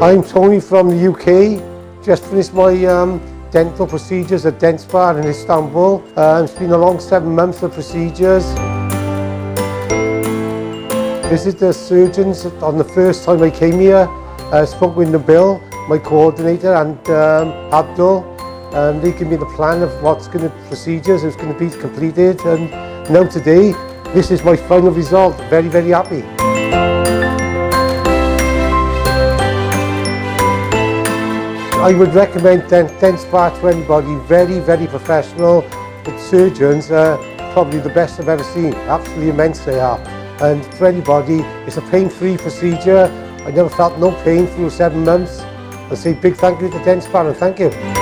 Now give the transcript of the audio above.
I'm Tony from the UK. Just finished my um, dental procedures at Dentspar in Istanbul. Um, it's been a long seven months of procedures. Visited the surgeons on the first time I came here. I spoke with Nabil, my coordinator, and um, Abdul. Um, they gave me the plan of what's going to procedures is going to be completed, and now today, this is my final result. Very, very happy. I would recommend dent, dense part to anybody, very, very professional, The surgeons are probably the best I've ever seen, absolutely immense they are. And for anybody, it's a pain-free procedure. I never felt no pain through seven months. I say big thank you to Dentspar and thank you.